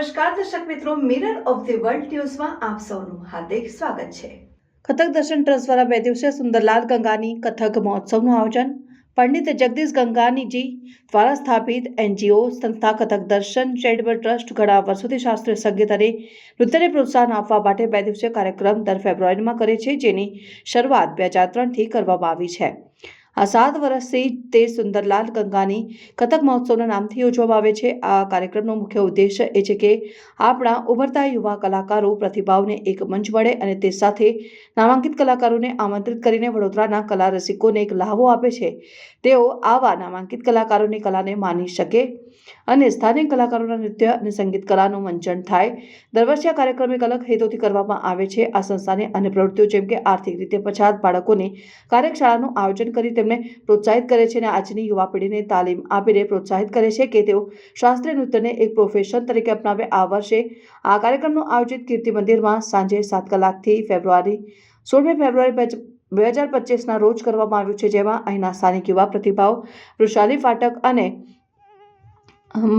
નમસ્કાર દર્શક મિત્રો મિરર ઓફ ધી વર્લ્ડ ન્યૂઝમાં આપ સૌનું હાર્દિક સ્વાગત છે. કથક દર્શન ટ્રસ્ટ દ્વારા બે દિવસીય સુંદરલાલ ગંગાની કથક મહોત્સવનું આયોજન પંડિત જગદીશ ગંગાનીજી દ્વારા સ્થાપિત એનજીઓ સંસ્થા કથક દર્શન ચેરિટેબલ ટ્રસ્ટ ઘણા વર્ષોથી શાસ્ત્રીય સંગીત અને નૃત્યને પ્રોત્સાહન આપવા માટે બે દિવસીય કાર્યક્રમ દર ફેબ્રુઆરીમાં કરે છે, જેની શરૂઆત બે હજાર ત્રણથી કરવામાં આવી છે. આ સાત વર્ષથી તે સુંદરલાલ ગંગાની કથક મહોત્સવના નામથી યોજવામાં આવે છે. આ કાર્યક્રમનો મુખ્ય ઉદ્દેશ એ છે કે આપણા ઉભરતા યુવા કલાકારો પ્રતિભાવને એક મંચ મળે અને તે સાથે નામાંકિત કલાકારોને આમંત્રિત કરીને વડોદરાના કલા રસિકોને એક લહાવો આપે છે. તેઓ આવા નામાંકિત કલાકારોની કલાને માની શકે અને સ્થાનિક કલાકારોના નૃત્ય અને સંગીત કલાનું મંચન થાય. દર વર્ષે આ કાર્યક્રમ એક અલગ હેતુથી કરવામાં આવે છે. આ સંસ્થાને અન્ય પ્રવૃત્તિઓ જેમ કે આર્થિક રીતે પછાત બાળકોને કાર્યશાળાનું આયોજન કરી તેમને પ્રોત્સાહિત કરે છે અને આજની યુવા પેઢીને તાલીમ આપીને પ્રોત્સાહિત કરે છે કે તેઓ શાસ્ત્રીય નૃત્યને એક પ્રોફેશન તરીકે અપનાવે. આ વર્ષે આ કાર્યક્રમનું આયોજિત કીર્તિ મંદિરમાં સાંજે સાત કલાકથી ફેબ્રુઆરી સોળમી ફેબ્રુઆરી બે હજાર પચીસના રોજ કરવામાં આવ્યું છે, જેમાં અહીંના સ્થાનિક યુવા પ્રતિભાઓ વૃષાલી ફાટક અને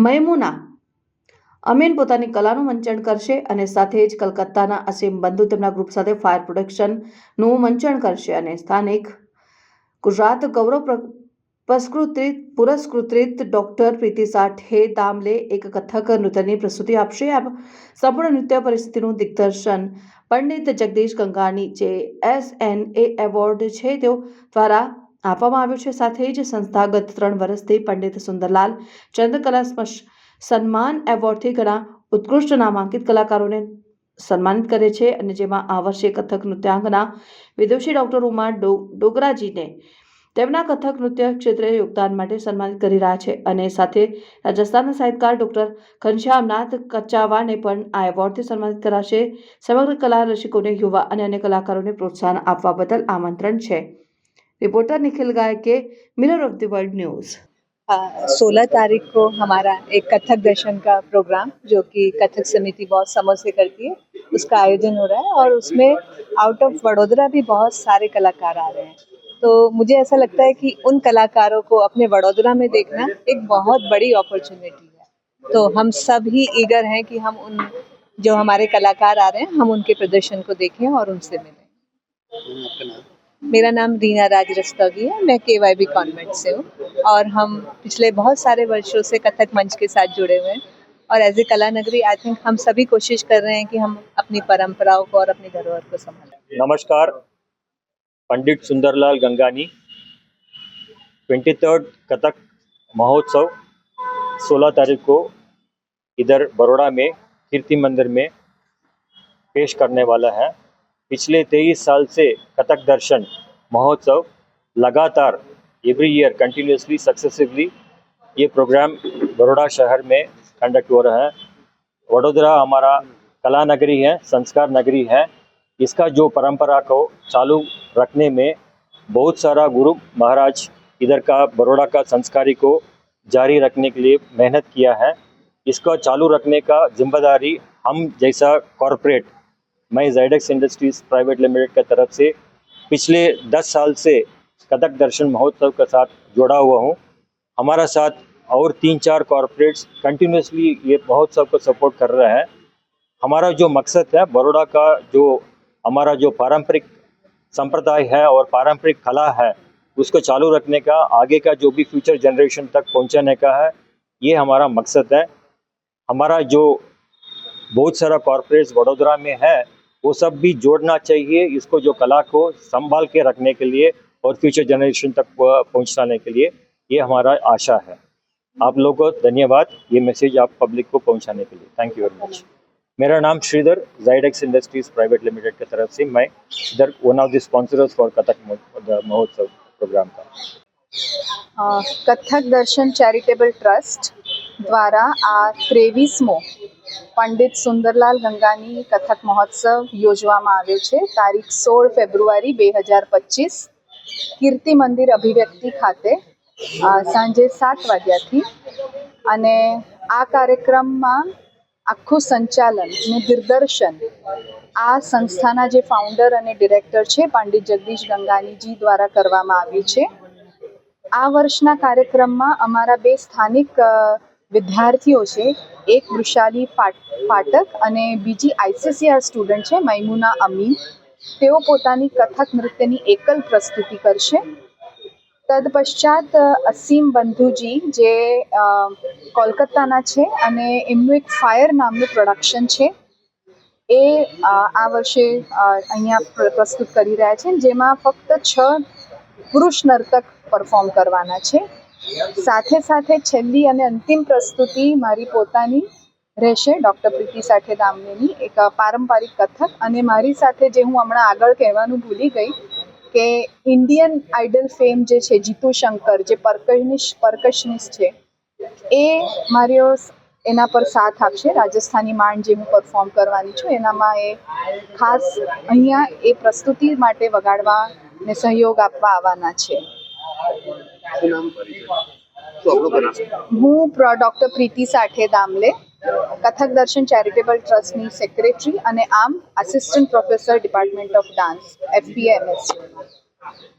મૈમુના અમીન પોતાની કલાનું મંચન કરશે અને સાથે જ કલકત્તાના અસીમ બંધુ તેમના ગ્રુપ સાથે ફાયર પ્રોડક્શનનું મંચન કરશે અને સ્થાનિક ગુજરાત ગૌરવ પ્ર- પુરસ્કૃત પુરસ્કૃત ડોક્ટર પ્રીતિ સાઠે દામલે એક કથક નૃત્યની પ્રસ્તુતિ આપશે. આ સંપૂર્ણ નૃત્ય પરિસ્થિતિનું દિગ્દર્શન પંડિત જગદીશ ગંગાની જે એસ એન એ એવોર્ડ છે તેઓ દ્વારા આપવામાં આવ્યું છે. સાથે જ સંસ્થાગત ત્રણ વર્ષથી પંડિત સુંદરલાલ ચંદ્રકલા સન્માન એવોર્ડથી ઘણા ઉત્કૃષ્ટ નામાંકિત કલાકારોને સન્માનિત કરે છે અને જેમાં આ વર્ષે કથક નૃત્યાંગના વિદુષી ડૉક્ટર ઉમા ડોગરાજીને તેમના કથક નૃત્ય ક્ષેત્રે યોગદાન માટે સન્માનિત કરી રહ્યા છે અને સાથે રાજસ્થાનના સાહિત્યકાર ડૉક્ટર ઘનશ્યામનાથ કચ્છાવાને પણ આ એવોર્ડથી સન્માનિત કરાશે. સમગ્ર કલા રસિકોને યુવા અને અન્ય કલાકારોને પ્રોત્સાહન આપવા બદલ આમંત્રણ છે. Reporter Nikhil Gayke mirror of the world news सोलह तारीख को हमारा एक कथक दर्शन का प्रोग्राम, जो कि कथक समिति बहुत समय से करती है, उसका आयोजन हो रहा है और उसमें आउट ऑफ़ वडोदरा भी बहुत सारे कलाकार आ रहे हैं। तो मुझे ऐसा लगता है कि उन कलाकारों को अपने वडोदरा में देखना एक बहुत बड़ी अपॉर्चुनिटी है। तो हम सब ही ईगर हैं कि हम उन, जो हमारे कलाकार आ रहे हैं, हम उनके प्रदर्शन को देखें और उनसे मिलें। मेरा नाम रीना राज रस्तोगी है, मैं के वाई बी कॉन्वेंट से हूँ और हम पिछले बहुत सारे वर्षों से कथक मंच के साथ जुड़े हुए हैं और एज ए कला नगरी आई थिंक हम सभी कोशिश कर रहे हैं कि हम अपनी परंपराओं को और अपनी धरोहर को संभालें। नमस्कार, पंडित सुंदरलाल गंगानी ट्वेंटी थर्ड कथक महोत्सव 16 तारीख को इधर बड़ोड़ा में, कीर्ति मंदिर में पेश करने वाला है। पिछले तेईस साल से कथक दर्शन महोत्सव लगातार एवरी ईयर कंटिन्यूसली सक्सेसिवली ये प्रोग्राम बड़ोड़ा शहर में कंडक्ट हो रहा है। वडोदरा हमारा कला नगरी है, संस्कार नगरी है। इसका जो परंपरा को चालू रखने में बहुत सारा गुरु महाराज इधर का बड़ोड़ा का संस्कारी को जारी रखने के लिए मेहनत किया है। इसका चालू रखने का ज़िम्मेदारी हम जैसा कॉरपोरेट मैं जाइडेक्स इंडस्ट्रीज़ प्राइवेट लिमिटेड की तरफ़ से पिछले दस साल से कथक दर्शन महोत्सव के साथ जुड़ा हुआ हूँ। हमारा साथ और तीन चार कॉरपोरेट्स कंटिन्यूसली ये महोत्सव को सपोर्ट कर रहे हैं। हमारा जो मकसद है बड़ोड़ा का जो हमारा जो पारंपरिक संप्रदाय है और पारंपरिक कला है, उसको चालू रखने का, आगे का जो भी फ्यूचर जनरेशन तक पहुँचाने का है, ये हमारा मकसद है। हमारा जो बहुत सारा कॉरपोरेट्स वडोदरा में है वो सब भी जोड़ना चाहिए इसको जो कला को संभाल के रखने के लिए और फ्यूचर जनरेशन तक पहुंचाने के लिए ये हमारा आशा है आप लोगों को धन्यवाद ये मैसेज आप पब्लिक को पहुंचाने के लिए थैंक यू वेरी मच मेरा नाम Shridhar Zydex Industries Private Limited की तरफ से मैं इधर one of the sponsors for Kathak महो- महोत्सव प्रोग्राम का અ, કથક દર્શન ચેરિટેબલ ટ્રસ્ટ દ્વારા આ ત્રેવીસમો પંડિત સુંદરલાલ ગંગાની કથક મહોત્સવ યોજવામાં આવ્યો છે. તારીખ સોળ ફેબ્રુઆરી બે હજાર પચીસ, કીર્તિ મંદિર અભિવ્યક્તિ ખાતે સાંજે સાત વાગ્યાથી. અને આ કાર્યક્રમમાં આખું સંચાલન અને દિગ્દર્શન આ સંસ્થાના જે ફાઉન્ડર અને ડિરેક્ટર છે, પંડિત જગદીશ ગંગાનીજી દ્વારા કરવામાં આવ્યું છે. આ વર્ષના કાર્યક્રમમાં અમારા બે સ્થાનિક વિદ્યાર્થીઓ છે, એક વૃષાલી પાઠક અને બીજી આઈસીસીઆર સ્ટુડન્ટ છે, મૈમુના અમીન. તેઓ પોતાની કથક નૃત્યની એકલ પ્રસ્તુતિ કરશે. તદપશ્ચાત અસીમ બંધુજી, જે કોલકાતાના છે અને એમનું એક ફાયર નામનું પ્રોડક્શન છે. એ આ વર્ષે અહીંયા પ્ર- પ્રસ્તુત કરી રહ્યા છે, જેમાં ફક્ત છ પુરુષ નર્તક પરફોર્મ કરવાના છે. સાથે સાથે છેલ્લી અને અંતિમ પ્રસ્તુતિ મારી પોતાની રહેશે. ડૉક્ટર પ્રીતિ સાથે દામલેની એક પારંપરિક કથક અને મારી સાથે જે હું હમણાં આગળ કહેવાનું ભૂલી ગઈ કે ઇન્ડિયન આઇડલ ફેમ જે છે, જીતુ શંકર, જે પરકશનિશ પરકશનિસ્ટ છે, એ મારો એના પર સાથ આપશે. રાજસ્થાની માંડ જે હું પરફોર્મ કરવાની છું, એનામાં એ ખાસ અહીંયા એ પ્રસ્તુતિ માટે વગાડવા ને સહયોગ આપવા આવવાના છે. શું નામ પરિચય શું આપણો બનાસ હું ડોક્ટર પ્રીતિ સાઠે દામલે, કથક દર્શન ચેરિટેબલ ટ્રસ્ટની સેક્રેટરી અને આમ assistant professor department of dance FPMS